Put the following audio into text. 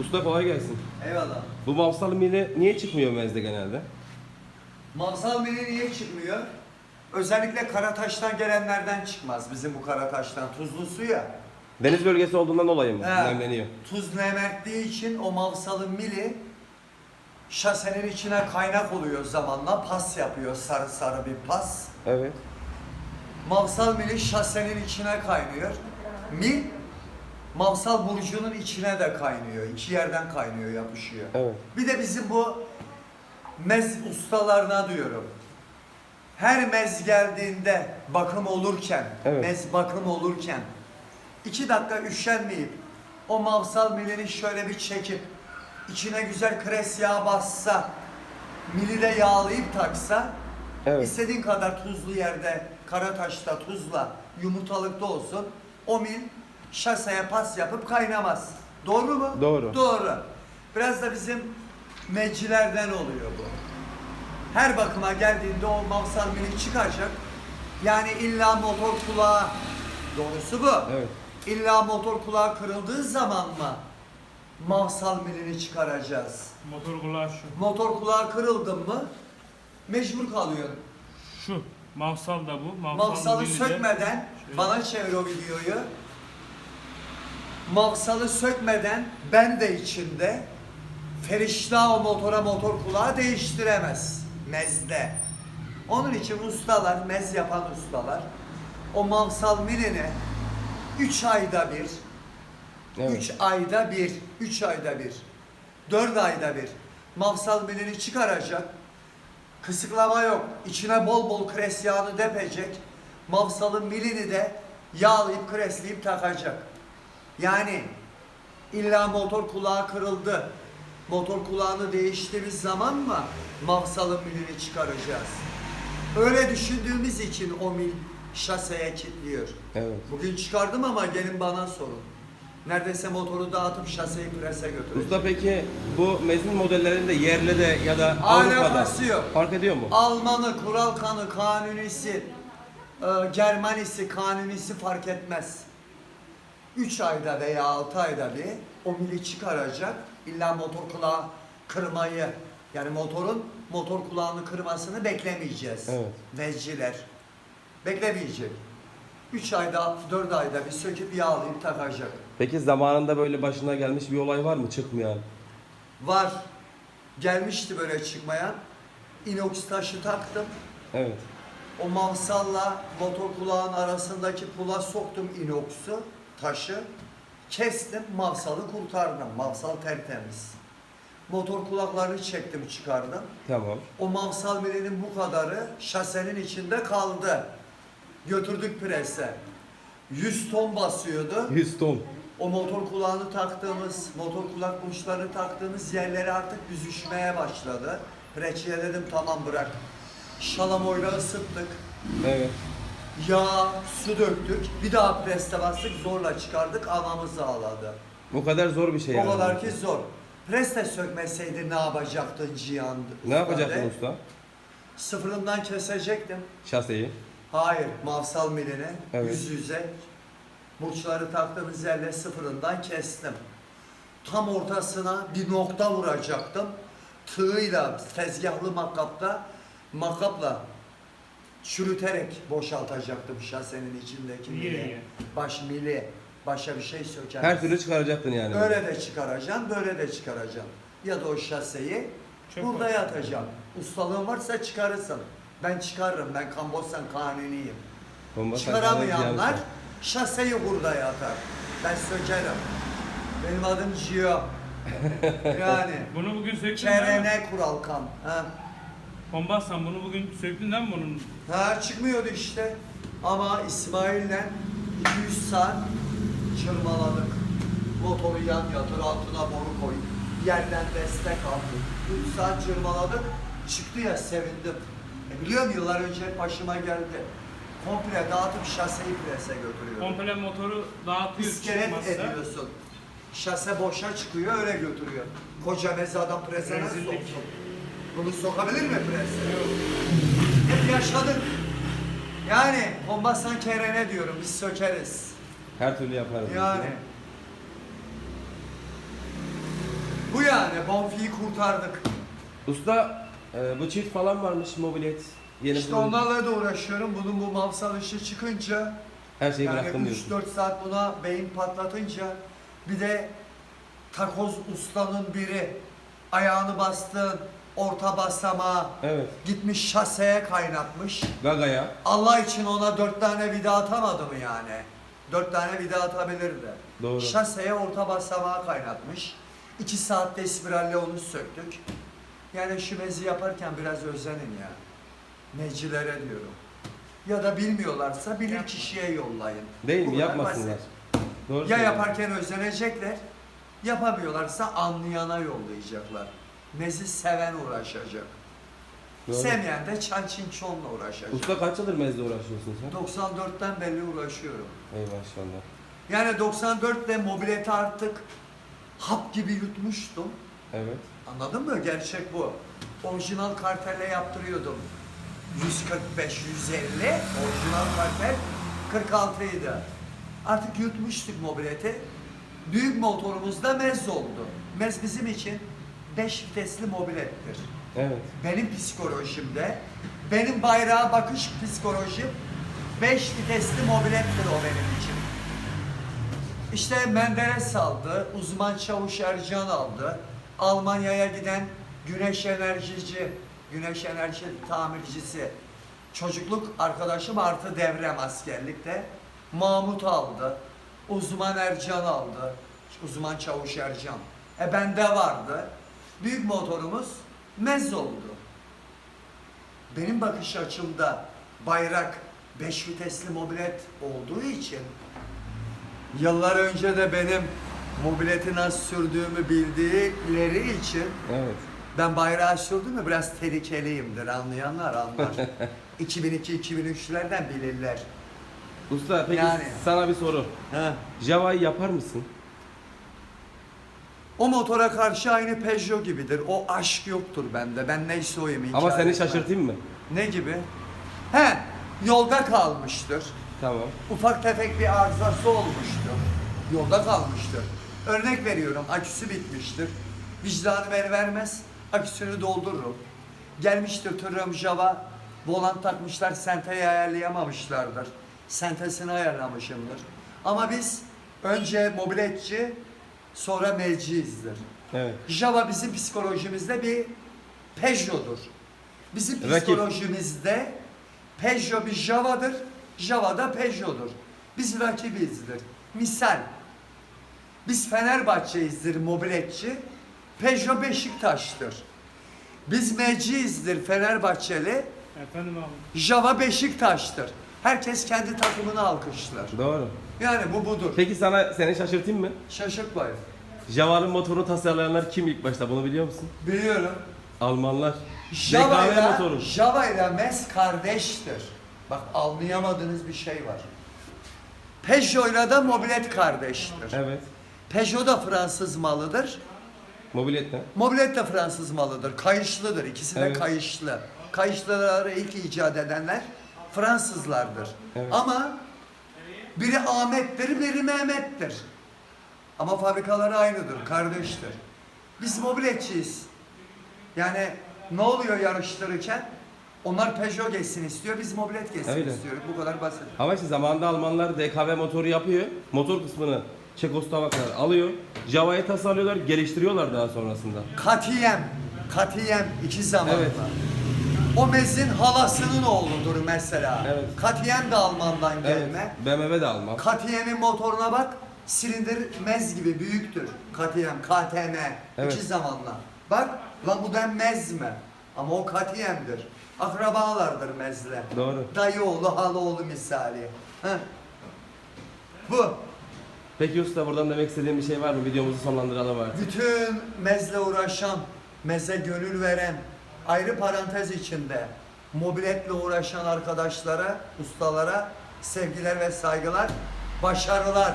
Usta kolay gelsin. Eyvallah. Bu mavsal mili niye çıkmıyor mezde genelde? Mavsal mini niye çıkmıyor? Özellikle Karataş'tan gelenlerden çıkmaz bizim bu Karataş'tan. Tuzlu su ya. Deniz bölgesi olduğundan dolayı mı? He. Nemleniyor. Tuz nemerttiği için o mavsalın mili şasenin içine kaynak oluyor zamanla. Pas yapıyor sarı sarı bir pas. Evet. Mavsal mili şasenin içine kaynıyor. Mil mavsal burcunun içine de kaynıyor. İki yerden kaynıyor, yapışıyor. Evet. Bir de bizim bu mez ustalarına diyorum. Her mez geldiğinde bakım olurken, Evet. mez bakım olurken iki dakika üşenmeyip o mavsal milini şöyle bir çekip içine güzel kres yağı bassa mili de yağlayıp taksa Evet. istediğin kadar tuzlu yerde Karataş'ta tuzla yumurtalıkta olsun o mil şaseye pas yapıp kaynamaz. Doğru mu? Doğru. Doğru. Biraz da bizim mecilerden oluyor bu. Her bakıma geldiğinde o mavsal mili çıkacak. Yani illa motor kulağı, doğrusu bu. Evet. İlla motor kulağı kırıldığı zaman mı mavsal milini çıkaracağız? Motor kulağı şu. Motor kulağı kırıldın mı mecbur kalıyorsun. Şu. Mavsal da bu. Mavsal Mavsalı biri de- sökmeden, bana çevir o videoyu. Mavsalı sökmeden ben de içinde Ferişta o motora motor kulağı değiştiremez mezde. Onun için ustalar, mez yapan ustalar o mavsal milini 3 ayda bir, 3 Evet. ayda bir, 3 ayda bir, 4 ayda bir mavsal milini çıkaracak. Kısıklama yok. İçine bol bol kres yağını depecek. Mavsalın milini de yağlayıp kresleyip takacak. Yani illa motor kulağı kırıldı. Motor kulağını değiştiğimiz zaman mı mavsalın milini çıkaracağız? Öyle düşündüğümüz için o mil şaseye kilitliyor. Evet. Bugün çıkardım ama gelin bana sorun. Neredeyse motoru dağıtıp şaseyi prese götüreceğim. Usta peki bu mezin modellerinde yerli de ya da Avrupa'da Alakası yok. fark ediyor mu? Almanı, kural kanı, kanunisi, e, Germanisi, kanunisi fark etmez. 3 ayda veya 6 ayda bir o mili çıkaracak. İlla motor kulağı kırmayı yani motorun motor kulağını kırmasını beklemeyeceğiz. Evet. Vezciler. Beklemeyecek. 3 ayda, 4 ayda bir söküp yağlayıp takacak. Peki zamanında böyle başına gelmiş bir olay var mı çıkmayan? Var. Gelmişti böyle çıkmayan. inox taşı taktım. Evet. O mavsalla motor kulağın arasındaki pula soktum inoxu, taşı. Kestim, mavsalı kurtardım. Mavsal tertemiz. Motor kulaklarını çektim, çıkardım. Tamam. O mavsal milinin bu kadarı şasenin içinde kaldı. Götürdük prese. 100 ton basıyordu. 100 ton. O motor kulağını taktığımız, motor kulak burçlarını taktığımız yerleri artık büzüşmeye başladı. Preçiye dedim tamam bırak. Şalamoyla ısıttık. Evet. Yağ, su döktük. Bir daha preste bastık. Zorla çıkardık. Anamız ağladı. Bu kadar zor bir şey o yani. kadar ki zor. Preste sökmeseydi ne yapacaktın Cihan? Ne yapacaktın Usta? Sıfırından kesecektim. Şaseyi. Hayır, mavsal miline Evet. yüz yüze burçları taktığımız yerle sıfırından kestim. Tam ortasına bir nokta vuracaktım. Tığıyla, tezgahlı makapta, makapla çürüterek boşaltacaktım şasenin içindeki mili. niye? Baş mili, başa bir şey söker. Her türlü çıkaracaktın yani. Böyle de çıkaracağım, böyle de çıkaracağım. Ya da o şaseyi Çöp burada var. yatacağım. Ustalığın varsa çıkarırsın. Ben çıkarırım, ben Kambosyan kanuniyim. Bomba Çıkaramayanlar şaseyi burada yatar. Ben sökerim. Benim adım Gio. yani Bunu bugün söktün mi? kerene kural kan. Ha. Kombasan bunu bugün söktün değil mi bunun? ha çıkmıyordu işte. Ama İsmail'le 200 saat çırmaladık. Motoru yan yatır altına boru koy. Yerden destek aldık. 3 saat çırmaladık. Çıktı ya sevindim. E biliyorum yıllar önce başıma geldi. Komple dağıtıp şaseyi prese götürüyorum. Komple motoru dağıtıyor İskelet çıkmazsa. ediyorsun. Şase boşa çıkıyor öyle götürüyor. Koca meze adam prese nasıl Rezillik. soksun? Bunu sokabilir mi prese? Hep yaşadık. Yani Bombasan kerene diyorum biz sökeriz. Her türlü yaparız. Yani Bonfi'yi kurtardık. Usta e, bu çift falan varmış mobilet. Yeni işte bu- onlarla da uğraşıyorum. Bunun bu mavsal işi çıkınca her şeyi yani bıraktım diyorsun. 3-4 saat buna beyin patlatınca bir de takoz ustanın biri ayağını bastın orta basamağa Evet. gitmiş şaseye kaynatmış. Gaga'ya. Allah için ona dört tane vida atamadı mı yani? Dört tane vida atabilirdi. Doğru. Şaseye orta basamağa kaynatmış. İki saatte spiralle onu söktük. Yani şu mezi yaparken biraz özenin ya. Mecilere diyorum. Ya da bilmiyorlarsa bilir kişiye yollayın. Değil Bu mi? kadar Yapmasınlar. basit. Doğru Ya söylüyorsun. yaparken özenecekler, yapamıyorlarsa anlayana yollayacaklar. Mezi seven uğraşacak. Doğru. Sevmeyen de çan çin çonla uğraşacak. Usta kaç yıldır mezle uğraşıyorsun sen? 94'ten belli uğraşıyorum. Ey maşallah. Yani 94'te mobileti artık hap gibi yutmuştum. Evet. Anladın mı? Gerçek bu. Orijinal kartelle yaptırıyordum. 145, 150. Orijinal kartel 46 idi. Artık yutmuştuk mobileti. Büyük motorumuzda mez oldu. Mez bizim için 5 vitesli mobilettir. Evet. Benim psikolojimde, benim bayrağa bakış psikolojim 5 vitesli mobilettir o benim için. İşte Menderes aldı, uzman çavuş Ercan aldı. Almanya'ya giden güneş enerjici, güneş enerji tamircisi, çocukluk arkadaşım artı devrem askerlikte. Mahmut aldı, uzman Ercan aldı, uzman çavuş Ercan. E bende vardı. Büyük motorumuz mez oldu. Benim bakış açımda bayrak 5 vitesli mobilet olduğu için Yıllar önce de benim mobileti nasıl sürdüğümü bildikleri için Evet. ben bayrağı sürdüm mü biraz tehlikeliyimdir anlayanlar anlar. 2002-2003'lerden bilirler. Usta peki Yani. sana bir soru. Ha. Java'yı yapar mısın? O motora karşı aynı Peugeot gibidir. O aşk yoktur bende. Ben neyse oyum inkar Ama seni etmem. şaşırtayım mı? Ne gibi? He, yolda kalmıştır. Tamam. ufak tefek bir arızası olmuştur. Yolda kalmıştır. Örnek veriyorum aküsü bitmiştir. Vicdanım el vermez. Aküsünü doldururum. Gelmiştir Tırım Java. Volant takmışlar senteyi ayarlayamamışlardır. Sentesini ayarlamışımdır. Ama biz önce mobiletçi sonra meciyizdir. Evet. Java bizim psikolojimizde bir Peugeot'dur. Bizim Rakip. psikolojimizde Peugeot bir Java'dır, Java da Peugeot'dur. Biz rakibizdir. Misal, biz Fenerbahçe'yizdir mobiletçi, Peugeot Beşiktaş'tır. Biz Meci'yizdir Fenerbahçeli, Efendim abi. Java Beşiktaş'tır. Herkes kendi takımını alkışlar. Doğru. Yani bu budur. Peki sana seni şaşırtayım mı? Şaşırtmayın. Java'nın motorunu tasarlayanlar kim ilk başta bunu biliyor musun? Biliyorum. Almanlar. Java DKV ile, motoru. Java ile MES kardeştir. Bak anlayamadığınız bir şey var. Peugeot ile de mobilet kardeştir. Evet. Peugeot da Fransız malıdır. Mobilet ne? Mobilet de Fransız malıdır. Kayışlıdır. İkisi de Evet. kayışlı. Kayışlıları ilk icat edenler Fransızlardır. Evet. Ama biri Ahmet'tir, biri Mehmet'tir. Ama fabrikaları aynıdır, kardeştir. Biz mobiletçiyiz. Yani ne oluyor yarıştırırken? Onlar Peugeot geçsin istiyor, biz mobilet geçsin Öyle. istiyoruz. Bu kadar basit. Ama işte zamanında Almanlar DKV motoru yapıyor. Motor kısmını Çekoslovaklar alıyor. Java'yı tasarlıyorlar, geliştiriyorlar daha sonrasında. Katiyem, Katiyem iki zamanla. Evet. O mezin halasının oğludur mesela. Evet. Katiyem de Almandan gelme. Evet. BMW de Alman. KTM'in motoruna bak, silindir mez gibi büyüktür. KTM, KTM, Evet. iki zamanla. Bak, lan bu da mez mi? Ama o KTM'dir. Akrabalardır mezle. Doğru. Dayı oğlu, hala oğlu misali. Heh. Bu. Peki usta buradan demek istediğin bir şey var mı? Videomuzu sonlandıralım artık. Bütün mezle uğraşan, meze gönül veren, ayrı parantez içinde mobiletle uğraşan arkadaşlara, ustalara sevgiler ve saygılar, başarılar.